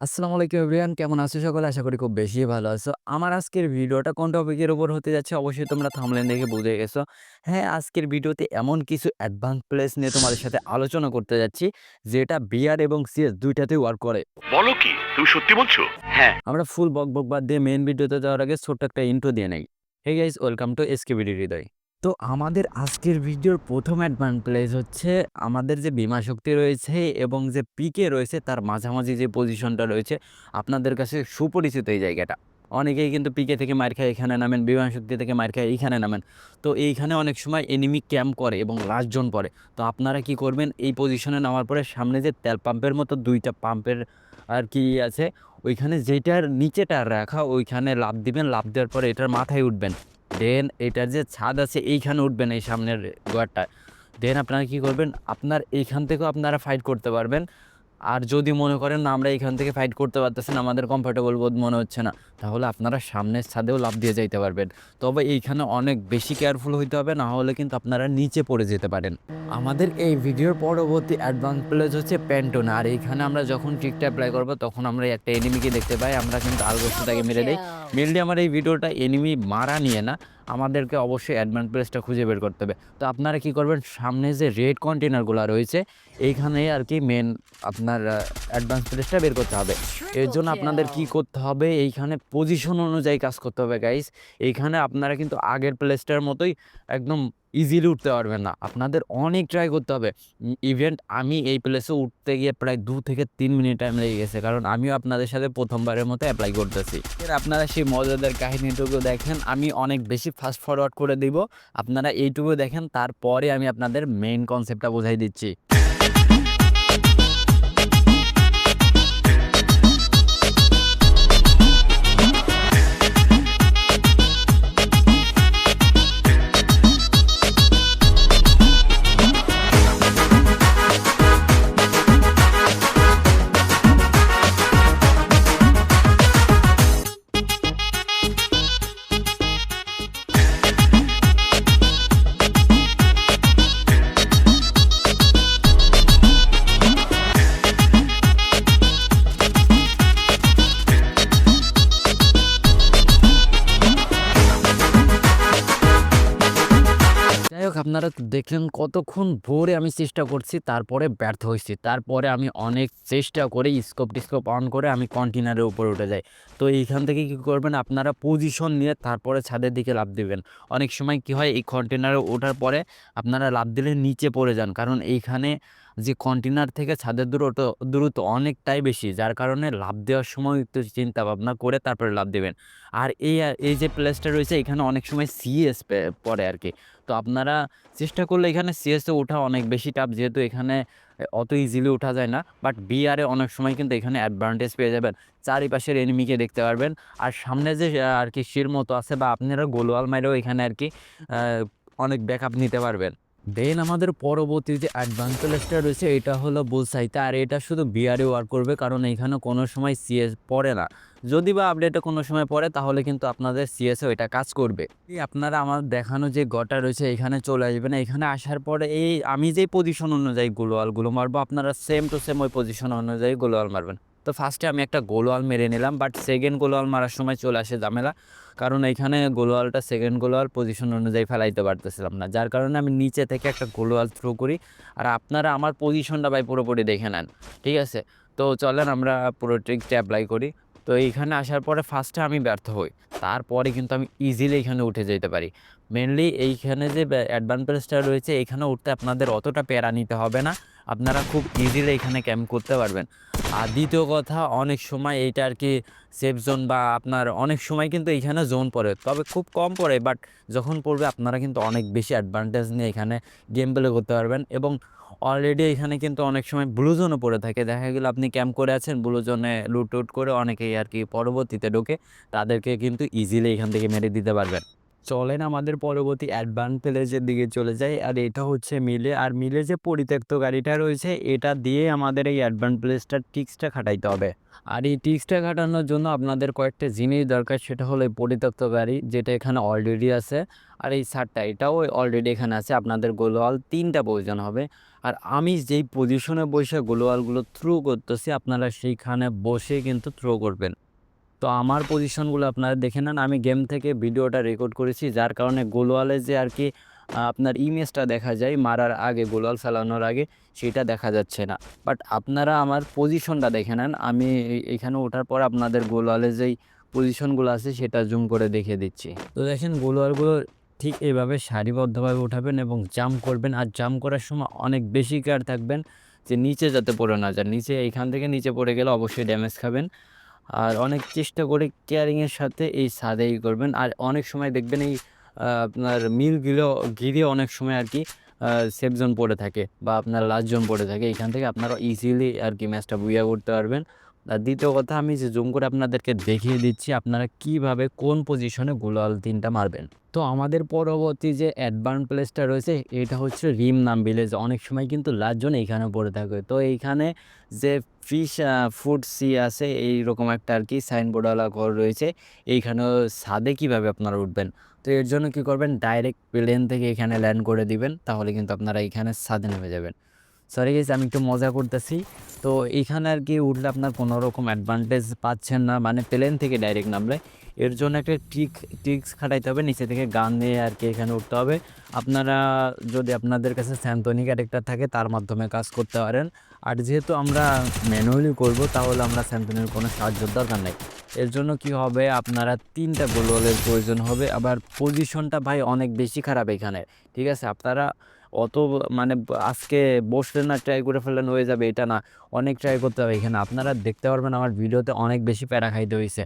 আসসালামু আলাইকুম এভরিওয়ান। কেমন আছো সকলে? আশা করি খুব বেশি ভালো আছো। আমার আজকের ভিডিওটা কোন টপিকের উপর হতে যাচ্ছে অবশ্যই তোমরা থামলেন দেখে বুঝে গেছো। হ্যাঁ আজকের ভিডিওতে এমন কিছু অ্যাডভান্স প্লেস নিয়ে তোমাদের সাথে আলোচনা করতে যাচ্ছি যেটা বিআর এবং সিএস দুইটাতেই ওয়ার্ক করে। বলো কি? তুমি সত্যি বলছো? হ্যাঁ। আমরা ফুল বক বক বাদ দিয়ে মেন ভিডিওতে যাওয়ার আগে ছোট্ট একটা ইন্ট্রো দিয়ে নেই। Hey guys welcome to SKBD Hriday তো আমাদের আজকের ভিডিওর প্রথম অ্যাডভান্স প্লেস হচ্ছে আমাদের যে বিমা শক্তি রয়েছে এবং যে পিকে রয়েছে তার মাঝামাঝি যে পজিশনটা রয়েছে, আপনাদের কাছে সুপরিচিত এই জায়গাটা। অনেকেই কিন্তু পিকে থেকে মার খায়, এখানে নামেন বিমান শক্তি থেকে মার খায়, এইখানে নামেন। তো এইখানে অনেক সময় এনিমি ক্যাম্প করে এবং লাস্ট জোন পড়ে। তো আপনারা কি করবেন, এই পজিশনে নামার পরে সামনে যে তেল পাম্পের মতো দুইটা পাম্পের আর কি আছে, ওইখানে যেটার নিচেটা রাখা, ওইখানে লাভ দিবেন লাভ দেওয়ার পরে এটার মাথায় উঠবেন। দেন এটার যে ছাদ আছে, এইখানে উঠবেন এই সামনের গোয়ারটা দেন আপনারা কি করবেন, আপনার এইখান থেকেও আপনারা ফাইট করতে পারবেন। আর যদি মনে করেন না আমরা এখান থেকে ফাইট করতে পারতেছেন আমাদের কমফর্টেবল বোধ মনে হচ্ছে না তাহলে আপনারা সামনের ছাদেও লাভ দিয়ে যাইতে পারবেন। তবে এইখানে অনেক বেশি কেয়ারফুল হইতে হবে না হলে কিন্তু আপনারা নিচে পড়ে যেতে পারেন। আমাদের এই ভিডিওর পরবর্তী অ্যাডভান্স প্লেস হচ্ছে প্যান্টোন আর এইখানে আমরা যখন ট্রিকটা অ্যাপ্লাই করব তখন আমরা একটা এনিমিকে দেখতে পাই আমরা কিন্তু আলগোস্ত তাকে মেরে দিই। মেনলি আমার এই ভিডিওটা এনিমি মারা নিয়ে না আমাদেরকে অবশ্যই অ্যাডভান্স প্লেসটা খুঁজে বের করতে হবে। তো আপনারা কি করবেন? সামনে যে রেড কন্টেনারগুলো রয়েছে, এইখানে আর কি মেন আপনার অ্যাডভান্স প্লেসটা বের করতে হবে। এর জন্য আপনাদের কি করতে হবে? এইখানে পজিশন অনুযায়ী কাজ করতে হবে গাইস এইখানে আপনারা কিন্তু আগের প্লেসটার মতোই একদম ইজিলি উঠতে পারবেন না। আপনাদের অনেক ট্রাই করতে হবে। ইভেন্ট আমি এই প্লেসে উঠতে গিয়ে প্রায় দু থেকে তিন মিনিট টাইম লেগে গেছে, কারণ আমিও আপনাদের সাথে প্রথমবারের মতো অ্যাপ্লাই করতেছি। এর আপনারা সেই মজাদার কাহিনিটুকু দেখেন, আমি অনেক বেশি ফাস্ট ফরওয়ার্ড করে দিব। আপনারা এইটুকু দেখেন, তারপরে আমি আপনাদের মেইন কনসেপ্টটা বোঝাই দিচ্ছি। হোক আপনারা দেখলেন কতক্ষণ ভোরে আমি চেষ্টা করছি, তারপরে ব্যর্থ হয়েছি। তারপরে আমি অনেক চেষ্টা করে স্কোপ টিস্কোপ অন করে আমি কন্টেনারের উপরে উঠে যাই। তো এইখান থেকে কী করবেন, আপনারা পজিশন নিয়ে তারপরে ছাদের দিকে লাভ দেবেন। অনেক সময় কি হয়, এই কন্টেনারে ওঠার পরে আপনারা লাভ দিলে নিচে পড়ে যান। কারণ এইখানে যে কন্টেনার থেকে ছাদের দূরত্ব দূরত্ব অনেকটাই বেশি, যার কারণে লাভ দেওয়ার সময় একটু চিন্তা ভাবনা করে তারপরে লাভ দেবেন। আর এই এই যে প্লেসটা রয়েছে, এখানে অনেক সময় সিএস পড়ে আর কি তো আপনারা চেষ্টা করলে এখানে সিএসে ওঠা অনেক বেশি টাফ যেহেতু এখানে অত ইজিলি ওঠা যায় না। বাট বিআরে অনেক সময় কিন্তু এখানে অ্যাডভান্টেজ পেয়ে যাবেন। চারিপাশের এনিমিকে দেখতে পারবেন। আর সামনে যে আর কি শির মতো আছে বা আপনারা গোলওয়াল মাইরেও এখানে আর কি অনেক ব্যাকআপ নিতে পারবেন। দেন আমাদের পরবর্তী যে অ্যাডভান্স প্লেসটা রয়েছে, এটা হলো বুলসাইতে আর এটা শুধু বিআরে ওয়ার্ক করবে, কারণ এখানে কোনো সময় সিএস পড়ে না। যদি বা আপডেটে কোনো সময় পড়ে, তাহলে কিন্তু আপনাদের সিএসও এটা কাজ করবে। আপনারা আমার দেখানো যে গটা রয়েছে, এখানে চলে আসবেন। এখানে আসার পরে এই, আমি যেই পজিশন অনুযায়ী গোলওয়ালগুলো মারবো, আপনারা সেম টু সেম ওই পজিশন অনুযায়ী গোলওয়াল মারবেন। তো ফার্স্টে আমি একটা গোলওয়াল মেরে নিলাম বাট সেকেন্ড গোলওয়াল মারার সময় চলে আসে ঝামেলা। কারণ এখানে গোলওয়ালটা সেকেন্ড গোলওয়াল পজিশন অনুযায়ী ফেলাইতে পারতেছিলাম না, যার কারণে আমি নিচে থেকে একটা গোলওয়াল থ্রো করি। আর আপনারা আমার পজিশনটা ভাই পুরোপুরি দেখে নেন, ঠিক আছে? তো চলেন আমরা পুরো ট্রিকটা অ্যাপ্লাই করি। তো এইখানে আসার পরে ফার্স্টে আমি ব্যর্থ হই, তারপরে কিন্তু আমি ইজিলি এখানে উঠে যেতে পারি। মেনলি এইখানে যে অ্যাডভান্টেজটা রয়েছে, এখানে উঠতে আপনাদের অতটা প্যারা নিতে হবে না। আপনারা খুব ইজিলি এখানে ক্যাম্প করতে পারবেন। আর দ্বিতীয় কথা, অনেক সময় এইটা আর কি সেফ জোন বা আপনার অনেক সময় কিন্তু এইখানে জোন পড়ে। তবে খুব কম পড়ে বাট যখন পড়বে আপনারা কিন্তু অনেক বেশি অ্যাডভান্টেজ নিয়ে এখানে গেম প্লে করতে পারবেন। এবং অলরেডি এখানে কিন্তু অনেক সময় ব্লু জোনও পড়ে থাকে। দেখা গেলো আপনি ক্যাম্প করে আছেন ব্লু জোনে লুট করে অনেকেই আর কি পরবর্তীতে ঢোকে, তাদেরকে কিন্তু ইজিলি এখান থেকে মেরে দিতে পারবেন। চলেন আমাদের পরবর্তী অ্যাডভান্স প্লেসের দিকে চলে যাই। আর এটা হচ্ছে মিলে, আর মিলে যে পরিত্যক্ত গাড়িটা রয়েছে, এটা দিয়ে আমাদের এই অ্যাডভান্স প্লেসটার টিক্সটা খাটাইতে হবে। আর এই টিক্সটা খাটানোর জন্য আপনাদের কয়েকটা জিনিস দরকার, সেটা হলো এই পরিত্যক্ত গাড়ি, যেটা এখানে অলরেডি আছে, আর এই সারটা এটাও অলরেডি এখানে আছে, আপনাদের গোলওয়াল তিনটা প্রয়োজন হবে। আর আমি যেই পজিশনে বসে গ্লোয়ালগুলো থ্রো করতেছি, আপনারা সেইখানে বসে কিন্তু থ্রো করবেন। তো আমার পজিশনগুলো আপনারা দেখে নেন। আমি গেম থেকে ভিডিওটা রেকর্ড করেছি, যার কারণে গোলওয়ালে যে আর কি আপনার ইমেজটা দেখা যায়, মারার আগে, গোলওয়াল ফেলানোর আগে, সেটা দেখা যাচ্ছে না। বাট আপনারা আমার পজিশনটা দেখে নেন। আমি এখানে ওঠার পর আপনাদের গোলওয়ালে যেই পজিশনগুলো আছে, সেটা জুম করে দেখিয়ে দিচ্ছি। তো দেখেন, গোলওয়ালগুলো ঠিক এইভাবে সারিবদ্ধভাবে উঠাবেন এবং জাম্প করবেন। আর জাম্প করার সময় অনেক বেশি কেয়ার থাকবেন যে নিচে যাতে পড়ে না যান নিচে, এইখান থেকে নিচে পড়ে গেলে অবশ্যই ড্যামেজ খাবেন। আর অনেক চেষ্টা করে কেয়ারিংয়ের সাথে এই সাদেই করবেন। আর অনেক সময় দেখবেন এই আপনার মিলগুলো ঘিরে অনেক সময় আর কি সেফ জোন পড়ে থাকে বা আপনার লাস্ট জোন পড়ে থাকে। এখান থেকে আপনারা ইজিলি আর কি ম্যাচটা বুইয়া করতে পারবেন। দ্বিতীয় কথা আমি যে জুম করে আপনাদেরকে দেখিয়ে দিচ্ছি, আপনারা কীভাবে কোন পজিশনে গোলাল তিনটা মারবেন। তো আমাদের পরবর্তী যে অ্যাডভান্স প্লেসটা রয়েছে, এটা হচ্ছে রিম নাম ভিলেজ অনেক সময় কিন্তু লাস্ট জোন এইখানে পড়ে থাকে। তো এইখানে যে ফিশ ফুড সি আছে, এইরকম একটা আর কি সাইনবোর্ডওয়ালা ঘর রয়েছে। এইখানেও ছাদে কীভাবে আপনারা উঠবেন? তো এর জন্য কি করবেন? ডাইরেক্ট প্লেন থেকে এখানে ল্যান্ড করে দিবেন। তাহলে কিন্তু আপনারা এখানে ছাদে নেমে যাবেন। সরি গেছি আমি একটু মজা করতেছি। তো এইখানে আর কি উঠলে আপনার কোনো রকম অ্যাডভান্টেজ পাচ্ছেন না মানে প্লেন থেকে ডাইরেক্ট নামলে। এর জন্য একটা ট্রিক ট্রিক্স খাটাইতে হবে, নিচে থেকে গান দিয়ে আর কি এখানে উঠতে হবে। আপনারা যদি আপনাদের কাছে স্যান্তনি ক্যারেক্টার থাকে, তার মাধ্যমে কাজ করতে পারেন। আর যেহেতু আমরা ম্যানুয়ালি করব, তাহলে আমরা স্যান্তনির কোনো সাহায্যের দরকার নেই। এর জন্য কি হবে, আপনারা তিনটা গোলওয়ালের প্রয়োজন হবে। আবার পজিশনটা ভাই অনেক বেশি খারাপ এখানে। ঠিক আছে? আপনারা অত মানে আজকে বসলেন না ট্রাই করে ফেললেন, হয়ে যাবে, এটা না। অনেক ট্রাই করতে হবে এখানে। আপনারা দেখতে পারবেন আমার ভিডিওতে অনেক বেশি প্যারা খাইতে হয়েছে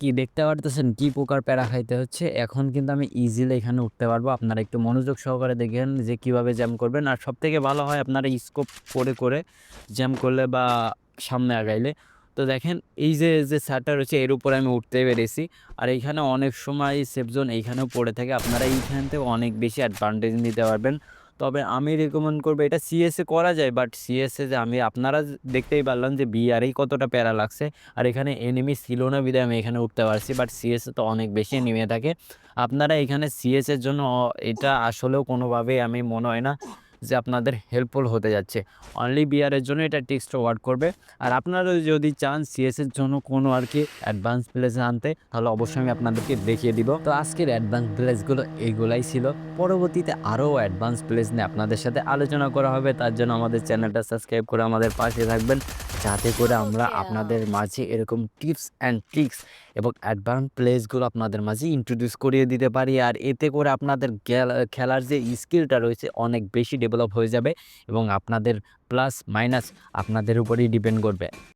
কি দেখতে পারতেছেন? কি প্রকার প্যারা খাইতে হচ্ছে? এখন কিন্তু আমি ইজিলি এখানে উঠতে পারব। আপনারা একটু মনোযোগ সহকারে দেখেন যে কীভাবে জ্যাম করবেন। আর সব থেকে ভালো হয় আপনারা স্কোপ করে করে জ্যাম করলে বা সামনে আগাইলে। তো দেখেন, এই যে যে সারটা রয়েছে, এর উপরে আমি উঠতে পেরেছি। আর এইখানে অনেক সময় সেফ জোন এইখানেও পড়ে থাকে। আপনারা এইখান থেকে অনেক বেশি অ্যাডভান্টেজ নিতে পারবেন। তবে আমি রেকমেন্ড করব, এটা সিএসএ করা যায় বাট সিএসএ যে আমি আপনারা দেখতেই পারলাম যে বিআরেই কতটা প্যারা লাগছে, আর এখানে এনিমি ছিল না বিধায় আমি এখানে উঠতে পারছি বাট সিএসএ তো অনেক বেশি নেমে থাকে। আপনারা এখানে সিএসের জন্য, এটা আসলেও কোনোভাবেই আমি মনে হয় না যে আপনাদের হেল্পফুল হতে যাচ্ছে। অনলি বিয়ারের জন্য এটা টেক্সট ওয়ার্ড করবে। আর আপনারা যদি চান সিএসের জন্য কোনো আর কি অ্যাডভান্স প্লেস আনতে তাহলে অবশ্যই আমি আপনাদেরকে দেখিয়ে দিব। তো আজকের অ্যাডভান্স প্লেসগুলো এইগুলাই ছিল। পরবর্তীতে আরও অ্যাডভান্স প্লেস নিয়ে আপনাদের সাথে আলোচনা করা হবে। তার জন্য আমাদের চ্যানেলটা সাবস্ক্রাইব করে আমাদের পাশে থাকবেন। যাতে করে আমরা আপনাদের মাঝে এরকম টিপস অ্যান্ড ট্রিক্স এবং অ্যাডভান্স প্লেসগুলো আপনাদের মাঝে ইন্ট্রোডিউস করিয়ে দিতে পারি। আর এতে করে আপনাদের খেলার যে স্কিলটা রয়েছে অনেক বেশি ডেভেলপ হয়ে যাবে এবং আপনাদের প্লাস মাইনাস আপনাদের উপরেই ডিপেন্ড করবে।